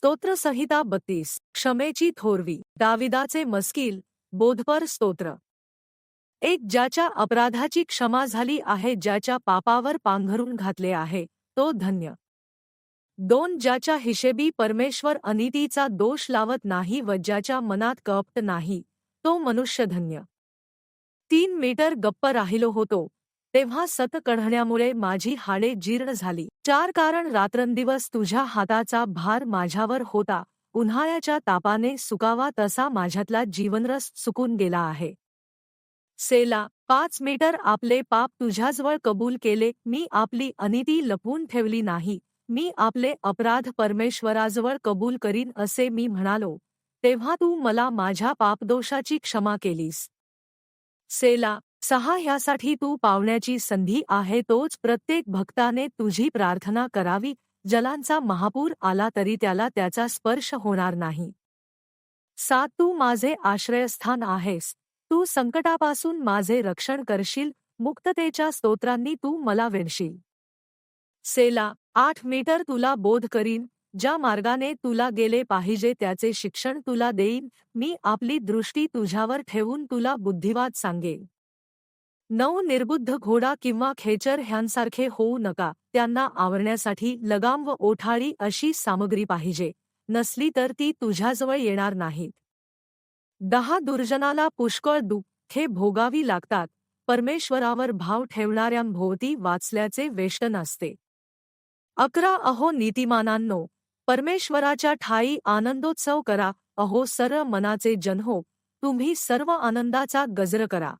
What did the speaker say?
स्तोत्रसंहिता बत्तीस क्षमेची थोरवी दाविदाचे मस्किल बोधपर स्तोत्र. एक ज्याच्या अपराधाची क्षमा झाली आहे ज्याच्या पापावर पांघरून घातले आहे तो धन्य. दोन ज्याच्या हिशेबी परमेश्वर अनितीचा दोष लावत नाही व ज्याच्या मनात कपट नाही तो मनुष्य धन्य तीन मीटर गप्प राहिलो होतो तेव्हा सत कढण्यामुळे माझी हाडे जीर्ण झाली. चार कारण रात्रंदिवस तुझ्या हाताचा भार माझ्यावर होता. उन्हाळ्याच्या तापाने सुकावा तसा माझ्यातला जीवनरस सुकून गेला आहे. सेला पाच मीटर आपले पाप तुझ्याजवळ कबूल केले. मी आपली अनिती लपवून ठेवली नाही. मी आपले अपराध परमेश्वराजवळ कबूल करीन असे मी म्हणालो. तेव्हा तू मला माझ्या पापदोषाची क्षमा केलीस. सेला सहा ह्यासाठी तू पावण्याची संधी आहे तोच प्रत्येक भक्ताने तुझी प्रार्थना करावी. जलांचा महापूर आला तरी त्याला त्याचा स्पर्श होणार नाही. सात तू माझे आश्रयस्थान आहेस. तू संकटापासून माझे रक्षण करशील. मुक्ततेच्या स्तोत्रांनी तू मला वेणशील सेला आठ मीटर तुला बोध करीन. ज्या मार्गाने तुला गेले पाहिजे त्याचे शिक्षण तुला देईन. मी आपली दृष्टी तुझ्यावर ठेवून तुला बुद्धिवाद सांगेन. नऊ निर्बुद्ध घोडा किंवा खेचर ह्यांसारखे होऊ नका त्यांना आवरण्यासाठी लगाम व ओठाळी अशी सामग्री पाहिजे. नसली तर ती तुझ्याजवळ येणार नाहीत. दहा दुर्जनाला पुष्कळ दुःखे भोगावी लागतात. परमेश्वरावर भाव ठेवणाऱ्यांभोवती वाचल्याचे वेष्टन असते अकरा अहो नीतिमानांनो परमेश्वराच्या ठाई आनंदोत्सव करा. अहो सर्व मनाचे जन्हो तुम्ही सर्व आनंदाचा गजर करा.